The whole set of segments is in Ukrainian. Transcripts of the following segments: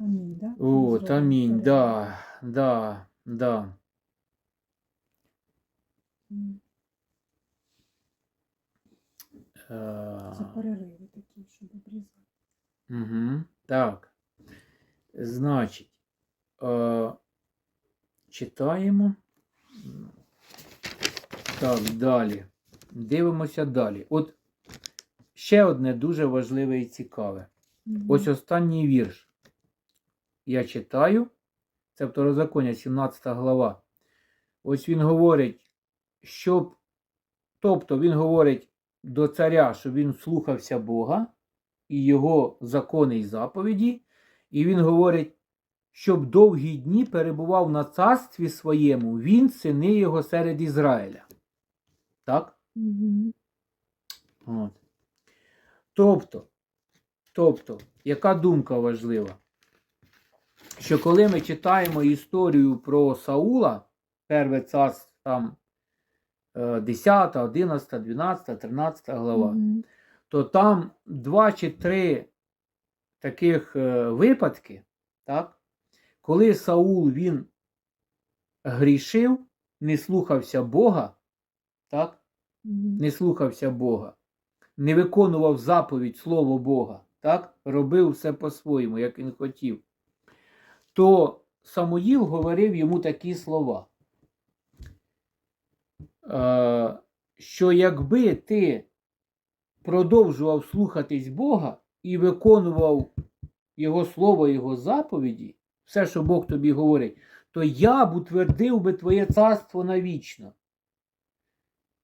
Амінь, да? От, амінь, да, да, да. Це перериви такі, щоб обрізати. Угу. Так. Значить, е, читаємо. Так, далі. Дивимося далі. От ще одне дуже важливе і цікаве. Мгм. Ось останній вірш. Я читаю. Це Второзаконня, 17 глава. Ось він говорить, щоб. Тобто він говорить до царя, щоб він слухався Бога і його закони і заповіді. І він говорить, щоб довгі дні перебував на царстві своєму, він, сини його серед Ізраїля. Так? Мгм. От. Тобто, тобто, яка думка важлива? Що коли ми читаємо історію про Саула, перше царство там е, 10, 11, 12, 13 глава, Мгм. то там два чи три таких е, випадки, так, коли Саул він грішив, не слухався Бога, так, не слухався Бога, не виконував заповідь Слово Бога, так? робив все по-своєму, як він хотів, то Самуїл говорив йому такі слова, е, що якби ти продовжував слухатись Бога і виконував Його слово, Його заповіді, все, що Бог тобі говорить, то я б утвердив би твоє царство навічно.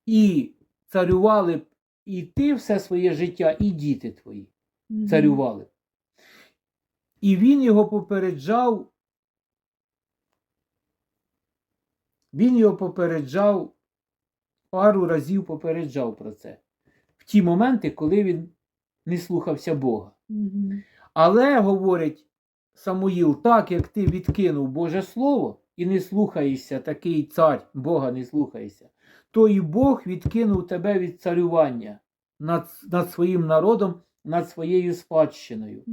І царювали б і ти все своє життя, і діти твої царювали. б. І він його попереджав. Він його попереджав, пару разів попереджав про це. В ті моменти, коли він не слухався Бога. Але, говорить Самуїл, так як ти відкинув Боже Слово і не слухаєшся, такий цар, Бога не слухаєшся, то і Бог відкинув тебе від царювання над, над своїм народом, над своєю спадщиною.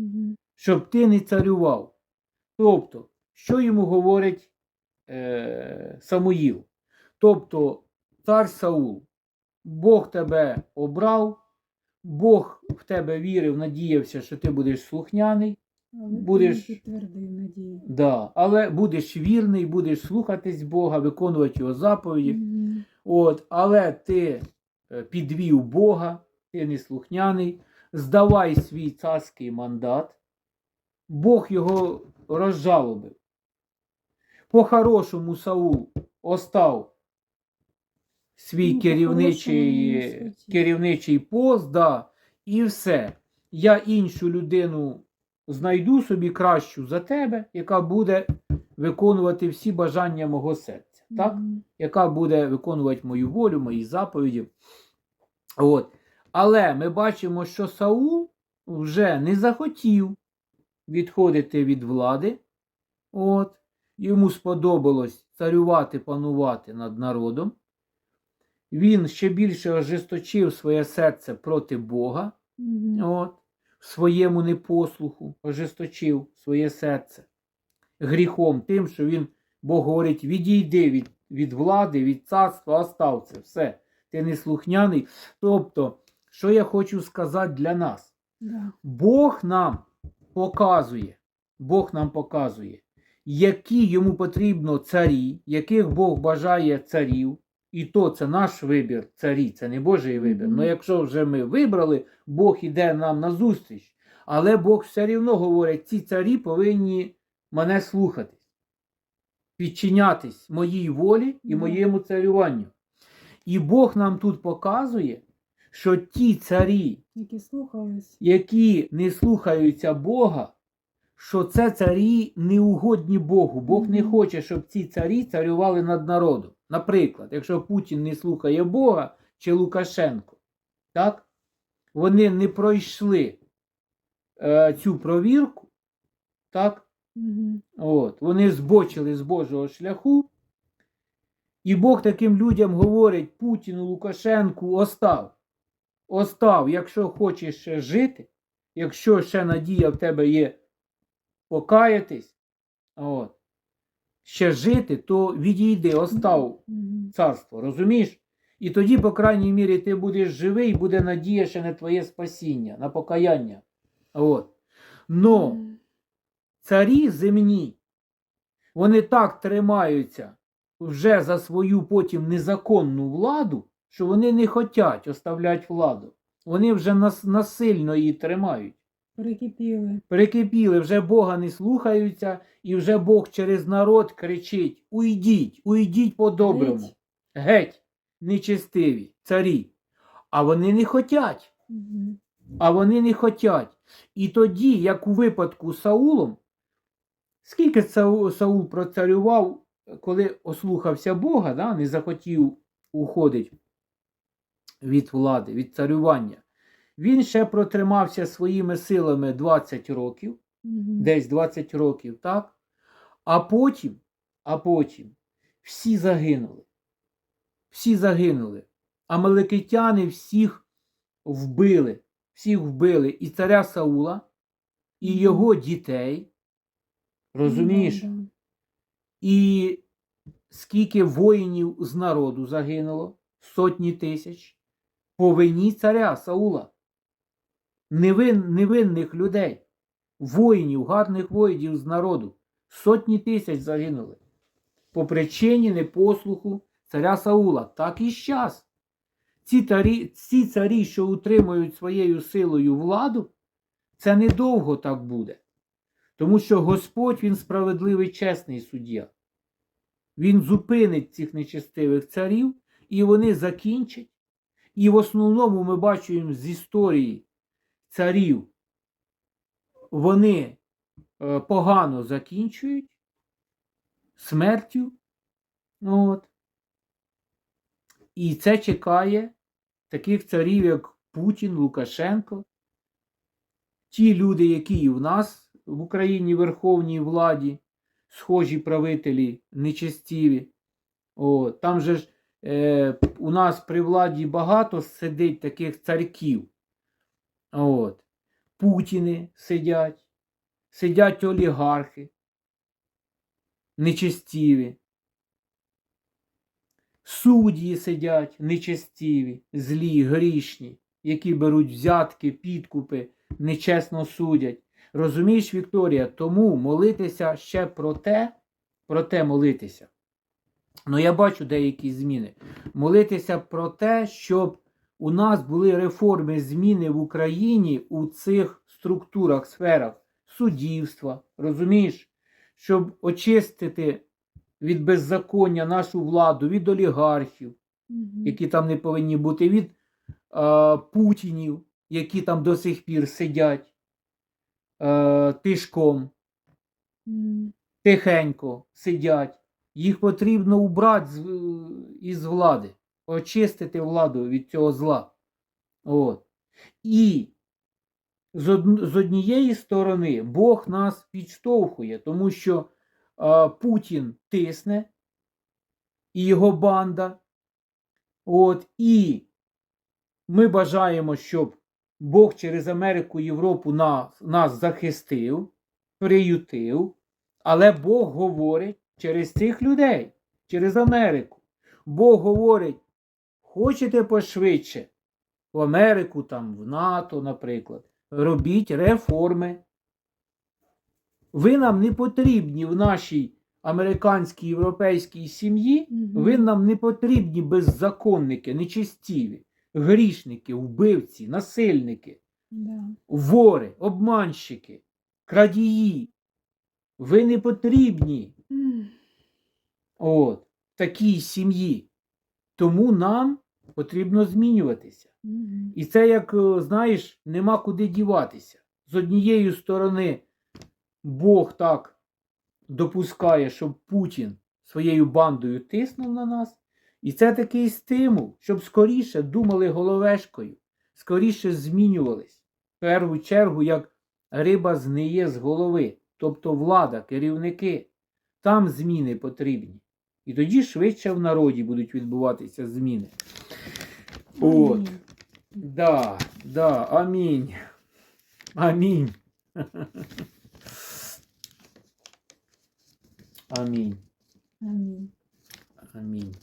Щоб ти не царював. Тобто, що йому говорить е, Самуїл? Тобто, цар Саул, Бог тебе обрав, Бог в тебе вірив, надіявся, що ти будеш слухняний. Але Будеш- надію. Да, але будеш вірний, будеш слухатись Бога, виконувати його заповіді. Мгм. От, але ти е, підвів Бога, ти неслухняний, здавай свій царський мандат. Бог його розжалобив. По-хорошому Саул остав свій Ну, керівничий, керівничий пост, да, і все. Я іншу людину знайду собі кращу за тебе, яка буде виконувати всі бажання мого серця. Так? Мгм. яка буде виконувати мою волю, мої заповіді. От. Але ми бачимо, що Саул вже не захотів відходити від влади. От. Йому сподобалось царювати, панувати над народом. Він ще більше ожесточив своє серце проти Бога. От, в своєму непослуху ожесточив своє серце гріхом, тим, що він, Бог говорить, відійди від, від влади, від царства, остав це все. Ти не слухняний. Тобто, що я хочу сказати для нас? Да. Бог нам показує, Бог нам показує, які йому потрібно царі, яких Бог бажає царів. І то це наш вибір царі, це не Божий вибір. Ну якщо вже ми вибрали, Бог іде нам на зустріч. Але Бог все рівно говорить, ці царі повинні мене слухатись, підчинятись моїй волі і моєму царюванню. І Бог нам тут показує, що ті царі, Які слухались. які не слухаються Бога, що це царі неугодні Богу. Бог не хоче, щоб ці царі царювали над народом. Наприклад, якщо Путін не слухає Бога чи Лукашенко, так? вони не пройшли е, цю провірку, так? Мгм. От, вони збочили з Божого шляху. І Бог таким людям говорить Путіну, Лукашенку, остав. Остав, якщо хочеш ще жити, якщо ще надія в тебе є покаятись, от, ще жити, то відійди, остав царство, розумієш? І тоді, по крайній мірі, ти будеш живий, буде надія ще на твоє спасіння, на покаяння. От. Но царі земні, вони так тримаються вже за свою потім незаконну владу, що вони не хочуть оставляти владу. Вони вже нас, насильно її тримають. Прикипіли. Прикипіли, вже Бога не слухаються, і вже Бог через народ кричить: Уйдіть, уйдіть по-доброму. Геть. Геть, нечестиві, царі. А вони не хотять. Мгм. А вони не хотять. І тоді, як у випадку з Саулом, скільки Сау- Саул процарював, коли ослухався Бога, да, не захотів уходити від влади, від царювання, він ще протримався своїми силами 20 років, Мгм. десь 20 років, так? А потім, а потім всі загинули. Всі загинули. Амалекитяни всіх вбили, всіх вбили і царя Саула, і його дітей. Розумієш? Ну, да. І скільки воїнів з народу загинуло? Сотні тисяч. По вині царя Саула. Невин, невинних людей, воїнів, гарних воїнів з народу. Сотні тисяч загинули. По причині непослуху царя Саула. Так і щас. Ці, тарі, ці царі, що утримують своєю силою владу, це недовго так буде. Тому що Господь він справедливий чесний суддя. Він зупинить цих нечестивих царів, і вони закінчать. І в основному ми бачимо з історії царів, вони е, погано закінчують смертю. От. І це чекає таких царів, як Путін, Лукашенко, ті люди, які і в нас в Україні верховній владі, схожі правителі, нечестиві. О, там же ж е, у нас при владі багато сидить таких царьків. От. Путіни сидять, сидять олігархи, нечестиві. Судді сидять нечестиві, злі, грішні, які беруть взятки, підкупи, нечесно судять. Розумієш, Вікторія, тому молитися ще про те, про те молитися. Ну, я бачу деякі зміни. Молитися про те, щоб у нас були реформи, зміни в Україні у цих структурах, сферах суддівства, розумієш, щоб очистити від беззаконня нашу владу, від олігархів, які там не повинні бути, від е, путінів, які там до сих пір сидять е, тишком, тихенько сидять. Їх потрібно убрати е, із влади, очистити владу від цього зла. От. І з, од, з однієї сторони Бог нас підштовхує, тому що е, Путін тисне і його банда. От, і ми бажаємо, щоб Бог через Америку Європу нас, нас захистив, приютив, але Бог говорить через цих людей, через Америку. Бог говорить, хочете пошвидше в Америку, там, в НАТО, наприклад, робіть реформи. Ви нам не потрібні в нашій американській європейській сім'ї, Мгм. ви нам не потрібні беззаконники, нечестіві, грішники, вбивці, насильники, Да. вори, обманщики, крадії. Ви не потрібні. От, такій сім'ї. Тому нам потрібно змінюватися. І це, як е, знаєш, нема куди діватися. З однієї сторони, Бог так допускає, щоб Путін своєю бандою тиснув на нас. І це такий стимул, щоб скоріше думали головешкою, скоріше змінювались. В першу чергу, як риба зниє з голови, тобто влада, керівники. Там зміни потрібні. І тоді швидше в народі будуть відбуватися зміни. От. Да, да, амінь. Амінь. Амінь. Амінь. Амінь.